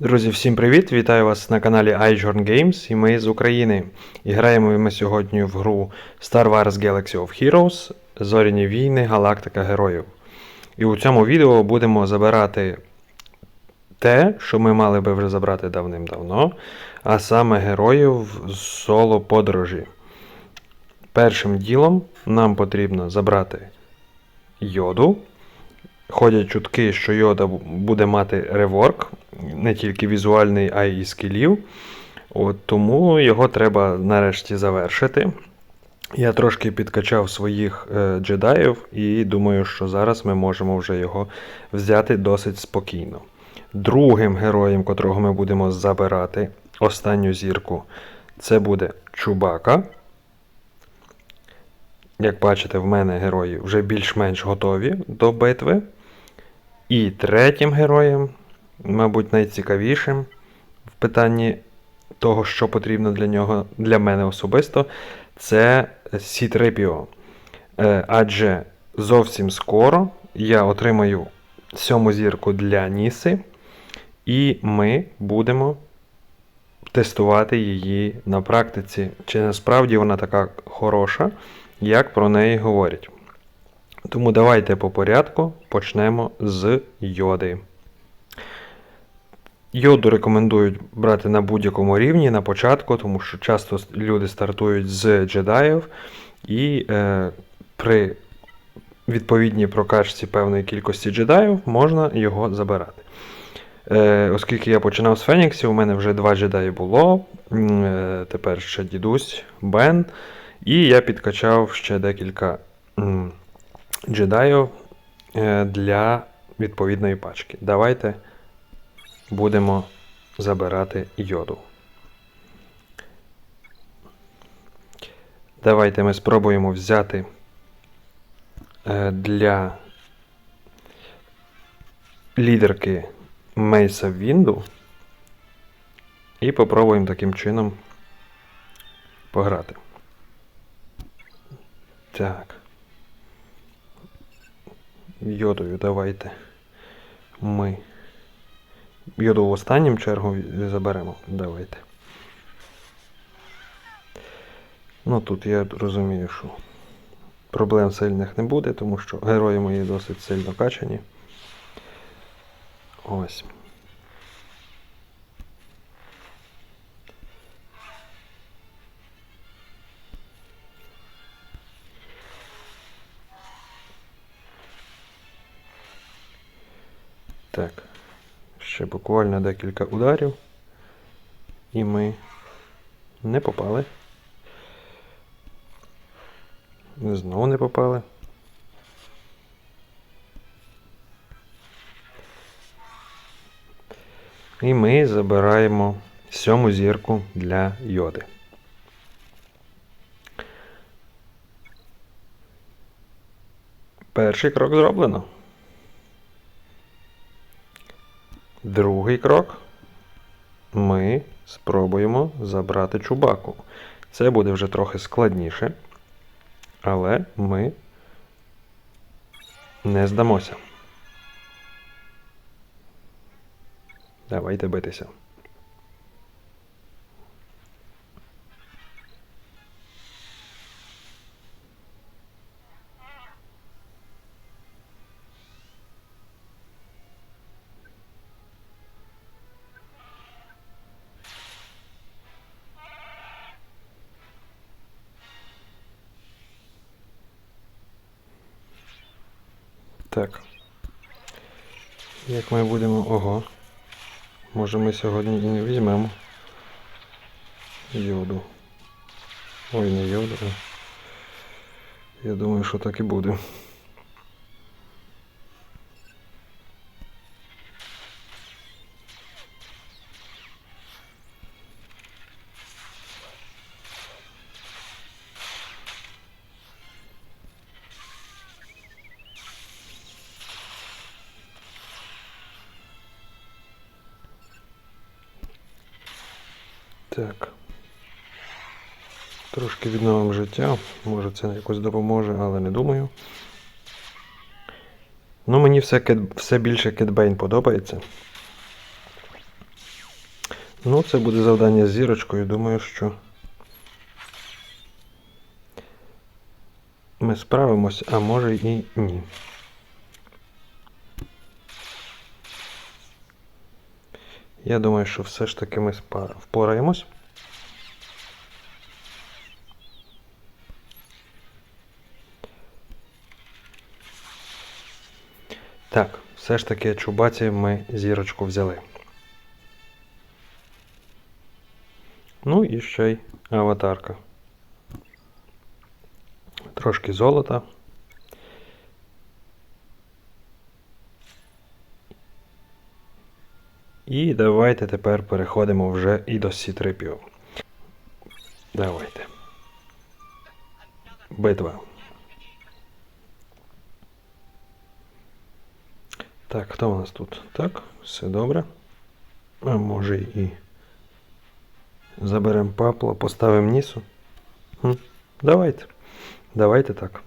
Друзі, всім привіт! Вітаю вас на каналі iJorn Games і ми з України. І граємо ми сьогодні в гру Star Wars Galaxy of Heroes Зоряні війни, Галактика Героїв. І у цьому відео будемо забирати те, що ми мали би вже забрати давним-давно, а саме героїв з соло подорожі. Першим ділом нам потрібно забрати йоду. Ходять чутки, що Йода буде мати реворк, не тільки візуальний, а й скілів. От Тому його треба нарешті завершити. Я трошки підкачав своїх е, джедаїв і думаю, що зараз ми можемо вже його взяти досить спокійно. Другим героєм, котрого ми будемо забирати, останню зірку, це буде Чубака. Як бачите, в мене герої вже більш-менш готові до битви. І третім героєм, мабуть, найцікавішим в питанні того, що потрібно для нього, для мене особисто, це Сітрепіо. Адже зовсім скоро я отримаю сьому зірку для Ніси, і ми будемо тестувати її на практиці. Чи насправді вона така хороша, як про неї говорять. Тому давайте по порядку почнемо з йоди. Йоду рекомендують брати на будь-якому рівні на початку, тому що часто люди стартують з джедаїв і е, при відповідній прокачці певної кількості джедаїв можна його забирати. Е, Оскільки я починав з Феніксів, у мене вже два джедаї було. Е, тепер ще дідусь Бен. І я підкачав ще декілька. М джедаїв е, для відповідної пачки. Давайте будемо забирати йоду. Давайте ми спробуємо взяти е, для лідерки Мейса Вінду і попробуємо таким чином пограти. Так. Йодою давайте ми йоду в останнім чергу заберемо. Давайте. Ну тут я розумію, що проблем сильних не буде, тому що герої мої досить сильно качані. Ось. Так, ще буквально декілька ударів. І ми не попали. Знову не попали. І ми забираємо сьому зірку для йоди. Перший крок зроблено. Другий крок. Ми спробуємо забрати чубаку. Це буде вже трохи складніше, але ми не здамося. Давайте битися. Так. Як ми будемо... Ого. Може ми сьогодні і не візьмемо йоду. Ой, не йоду. Я думаю, що так і буде. Трошки відновимо життя. Може це якось допоможе, але не думаю. Ну, мені все, все більше Кетбейн подобається. Ну, це буде завдання з зірочкою. Думаю, що ми справимось, а може і ні. Я думаю, що все ж таки ми впораємось. Так, все ж таки чубаті ми зірочку взяли. Ну і ще й аватарка. Трошки золота. І давайте тепер переходимо вже і до сітрипів. Давайте. Битва. Так, хто у нас тут? Так, все добре. А може і заберемо папло, поставимо нісу. Хм, Давайте. Давайте так.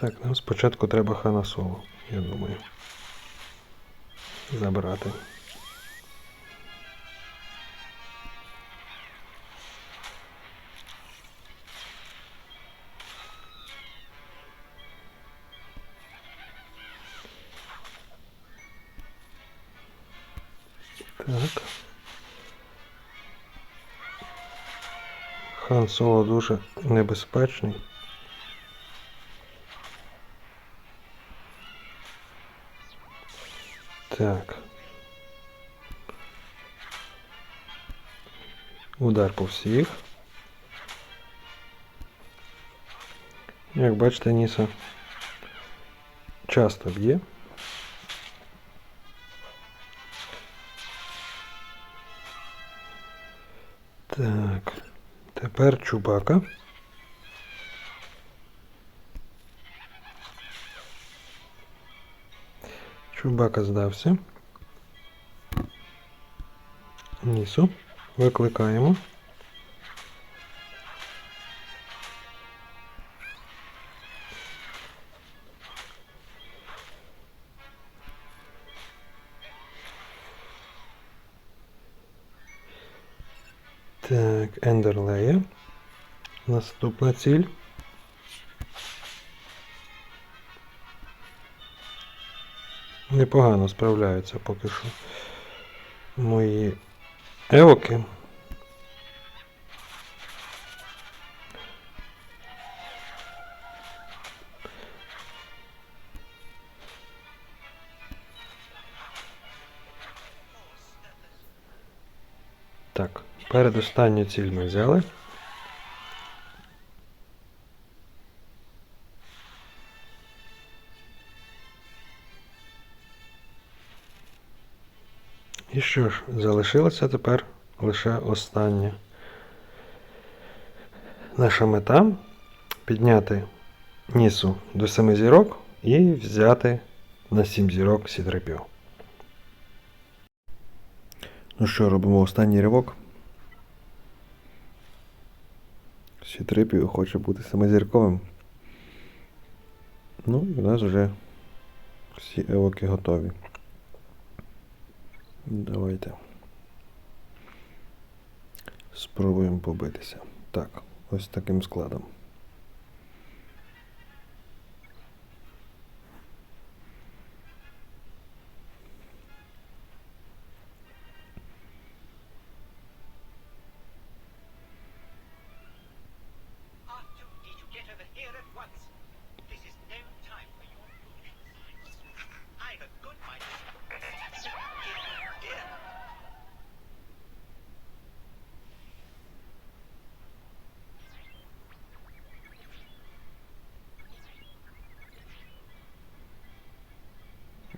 Так, нам спочатку треба Хана Соло, я думаю. Забрати. Так. Хан Соло дуже небезпечний. Так. Удар по всіх. Як бачите, Ніса часто б'є. Так. Тепер Чубака. Чубака здався. Нісу. Викликаємо. Так, Ендерлея. Наступна ціль. Непогано справляються поки що мої евоки. Так, передостанню ціль ми взяли. Що ж, залишилося тепер лише останнє. Наша мета підняти Нісу до 7 зірок і взяти на 7 зірок сітрипів. Ну що, робимо останній ривок. Сітрипів хоче бути самозірковим. Ну і у нас вже всі евоки готові. Давайте. Спробуємо побитися. Так, ось таким складом.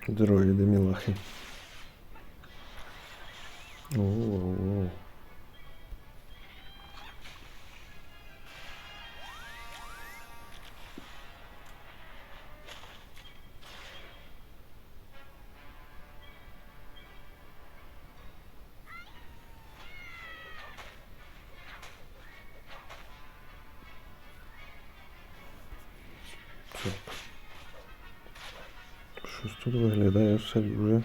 Дроїди мілахи. О-о-о. Тут виглядає все дуже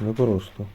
непросто.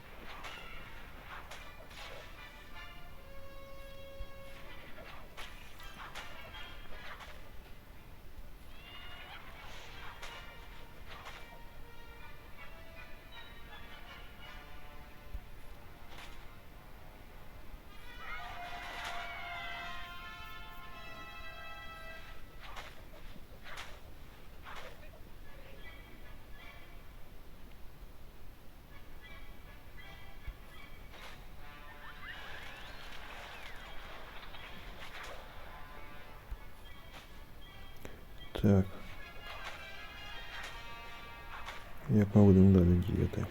Так. Як ми будемо далі діяти?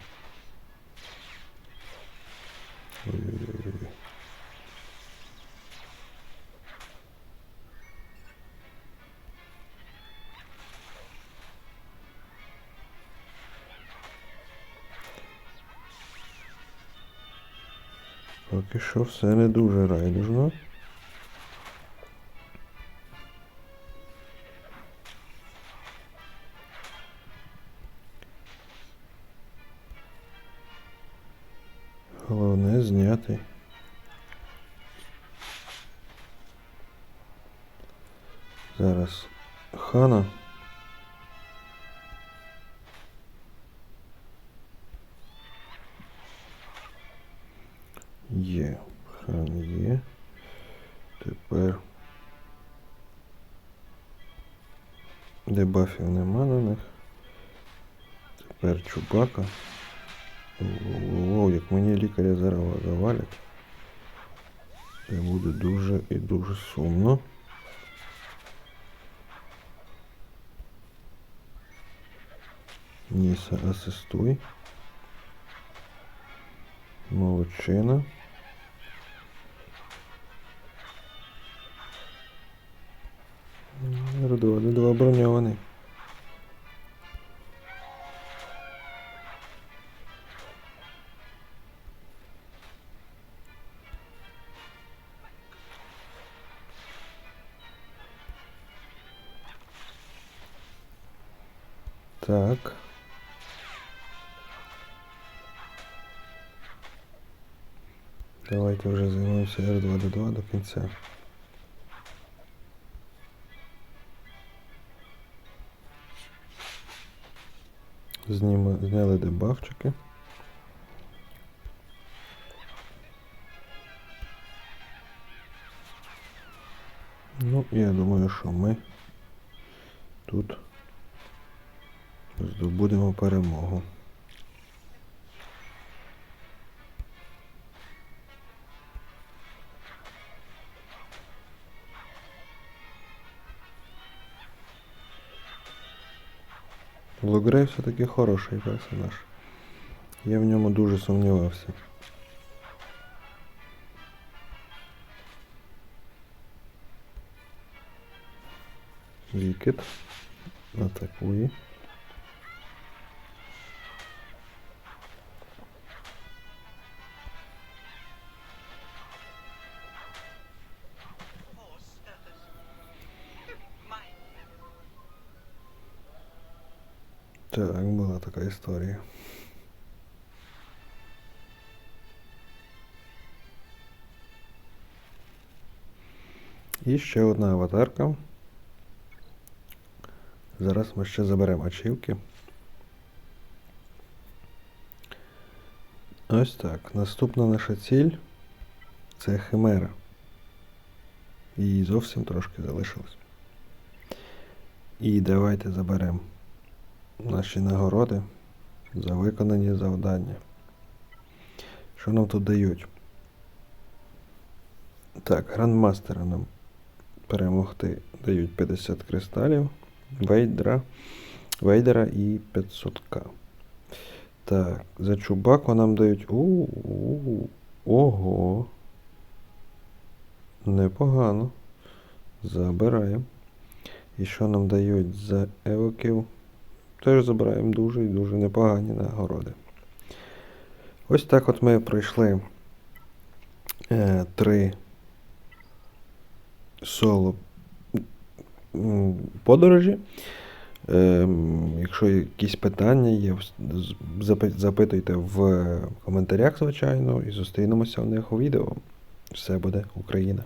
Ой-ой-ой. Поки що все не дуже райдужно. Головне зняти. Зараз хана. Є. Хан є. Тепер. Дебафів нема на них. Тепер чубака. Воу, як мені лікаря зараз завалять. Це буде дуже і дуже сумно. Ніса, асистуй. Молодчина. Так. Давайте вже займемося R2D2 до кінця. Зніми, зняли дебафчики. Ну, я думаю, що ми тут здобудемо перемогу. Логрей все-таки хороший персонаж. Я в ньому дуже сумнівався. Вікет. Атакує. Так, була така історія. І ще одна аватарка. Зараз ми ще заберемо ачівки. Ось так. Наступна наша ціль це Химера. Її зовсім трошки залишилось. І давайте заберемо наші нагороди за виконані завдання. Що нам тут дають? Так, грандмастера нам перемогти дають 50 кристалів, Вейдера, Вейдера і 500к. Так, за Чубаку нам дають. У-у-у, Ого. Непогано. Забираємо. І що нам дають за евоків? Теж забираємо дуже і дуже непогані нагороди. Ось так от ми пройшли е, три соло подорожі. Ем, якщо якісь питання є, запитуйте в коментарях, звичайно, і зустрінемося в них у відео. Все буде Україна!